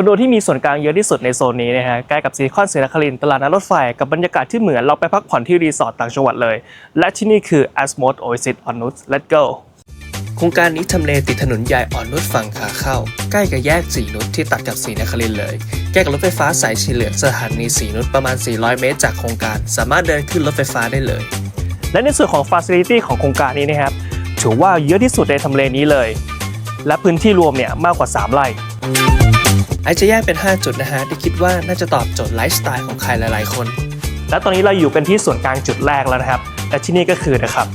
อนโดที่มีส่วนกลางเยอะที่สุดในโซนนี้นะฮะใกล้กับซีคอนศรีนครินทร์ตลาดนัดรถไฟกับบรรยากาศที่เหมือนเราไปพักผ่อนที่รีสอร์ทต่างจังหวัดเลย และที่นี่คือ Asmode Oasis on Nuts Let's go โครงการนี้ทำเลติดถนนใหญ่อ่อนนุชฝั่งขาเข้า ใกล้กับแยกสีนุชที่ตัดกับสีนครินทร์เลยใกล้กับรถไฟฟ้าสายสีเหลืองสถานีสีนุชประมาณ 400 เมตรจากโครงการ สามารถเดินขึ้นรถไฟฟ้าได้เลย และในส่วนของฟ a ซิลิตี้ของโครงการนี้นะครับถือว่าเยอะที่สุดในทำเลนี้เลย และพื้นที่รวมเนี่ยมากกว่า 3 ไร่ ไอจะแยกเป็น 5 จุดนะฮะที่คิดว่าน่าจะตอบโจทย์ไลฟ์สไตล์ของใครหลาย ๆ คน และตอนนี้เราอยู่กันที่ส่วนกลางจุดแรกแล้วนะครับ และที่นี่ก็คือนะครับ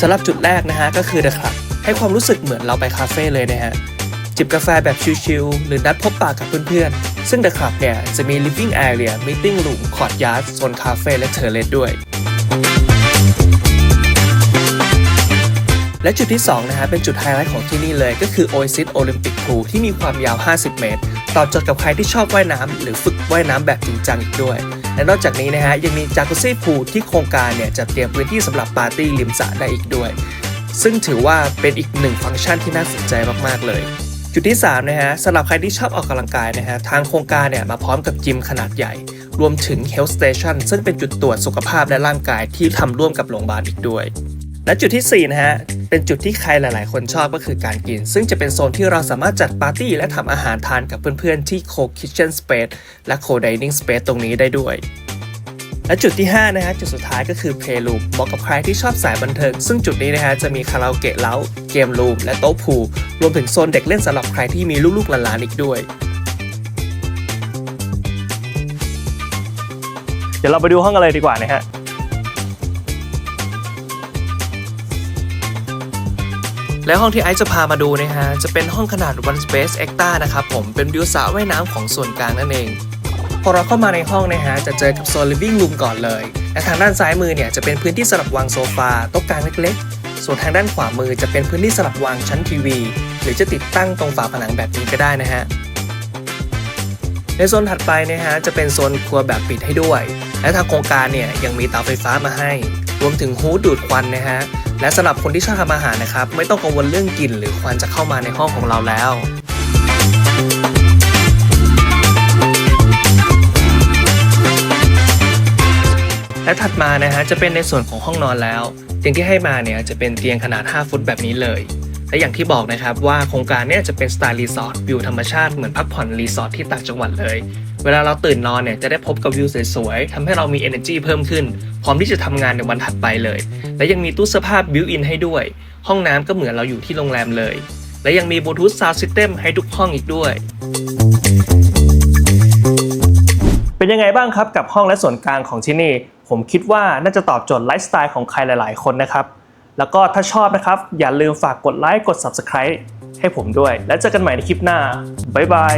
สำหรับจุดแรกนะฮะก็คือนะครับให้ความรู้สึกเหมือนเราไปคาเฟ่เลยนะฮะจิบกาแฟแบบชิลๆหรือนัดพบปะกับเพื่อนๆ ซึ่ง The Club เนี่ย จะมี living area meeting room courtyard โซนคาเฟ่และเทอร์เลสด้วย และจุดที่ 2 นะฮะ เป็นจุดไฮไลท์ของที่นี่เลย ก็คือ Oasis Olympic Pool ที่มีความยาว 50 เมตร ตอบโจทย์กับใครที่ชอบว่ายน้ำหรือฝึกว่ายน้ำแบบจริงจังอีกด้วย และนอกจากนี้นะฮะ ยังมีจากุซี่พูลที่โครงการเนี่ยจะเตรียมพื้นที่สำหรับปาร์ตี้ริมสระได้อีกด้วย ซึ่งถือว่าเป็นอีกหนึ่งฟังก์ชันที่น่าสนใจมากๆเลยจุดที่3นะฮะสำหรับใครที่ชอบออกกำลังกายนะฮะทางโครงการเนี่ยมาพร้อมกับจิมขนาดใหญ่ รวมถึง Health Station ซึ่งเป็นจุดตรวจสุขภาพและร่างกายที่ทำร่วมกับโรงพยาบาลอีกด้วย และจุดที่ 4 นะฮะ เป็นจุดที่ใครหลาย ๆ คนชอบก็คือการกิน ซึ่งจะเป็นโซนที่เราสามารถจัดปาร์ตี้และทำอาหารทานกับเพื่อน ๆ ที่ Co-Kitchen Space และ Co-Dining Space ตรงนี้ได้ด้วย และจุดที่ 5 นะฮะ จุดสุดท้ายก็คือ Playroom เหมาะกับใครที่ชอบสายบันเทิง ซึ่งจุดนี้นะฮะ จะมีคาราโอเกะเล้าเกมรูมและโต๊ะพูลรวมถึงโซนเด็กเล่นสำหรับใครที่มีลูกๆหลานๆอีกด้วยเดี๋ยวเราไปดูห้องกันเลยดีกว่านะฮะ และห้องที่ไอซ์จะพามาดูนะฮะจะเป็นห้องขนาด One Space Extra นะครับผมเป็นวิวสระว่ายน้ำของส่วนกลางนั่นเองพอเราเข้ามาในห้องนะฮะจะเจอกับโซน living room ก่อนเลย และทางด้านซ้ายมือเนี่ยจะเป็นพื้นที่สำหรับวางโซฟาโต๊ะกลางเล็กๆ ส่วนทางด้านขวามือจะเป็นพื้นที่สำหรับวางชั้นทีวี หรือจะติดตั้งตรงฝาผนังแบบนี้ก็ได้นะฮะในโซนถัดไปนะฮะจะเป็นโซนครัวแบบปิดให้ด้วย และทางโครงการเนี่ยยังมีเตาไฟฟ้ามาให้ รวมถึงฮูดดูดควันนะฮะ และสำหรับคนที่ชอบทำอาหารนะครับ ไม่ต้องกังวลเรื่องกลิ่นหรือควันจะเข้ามาในห้องของเราแล้วและถัดมานะฮะจะเป็นในส่วนของห้องนอนแล้วเตียงที่ให้มาเนี่ยจะเป็นเตียงขนาด 5 ฟุตแบบนี้เลย และอย่างที่บอกนะครับว่าโครงการเนี่ยจะเป็นสไตล์รีสอร์ทวิวธรรมชาติเหมือนพักผ่อนรีสอร์ทที่ต่างจังหวัดเลย เวลาเราตื่นนอนเนี่ยจะได้พบกับวิวสวยๆทำให้เรามี energy เพิ่มขึ้น พร้อมที่จะทำงานในวันถัดไปเลย และยังมีตู้เสื้อผ้าบิวอินให้ด้วย ห้องน้ำก็เหมือนเราอยู่ที่โรงแรมเลย และยังมีบลูทูธซาวด์ซิสเต็มให้ทุกห้องอีกด้วย เป็นยังไงบ้างครับกับห้องและส่วนกลางของที่นี่ ผมคิดว่าน่าจะตอบโจทย์ไลฟ์สไตล์ของใครหลาย ๆ คนนะครับ แล้วก็ถ้าชอบนะครับ อย่าลืมฝากกดไลค์กด Subscribe ให้ผมด้วย แล้วเจอกันใหม่ในคลิปหน้าบ๊ายบาย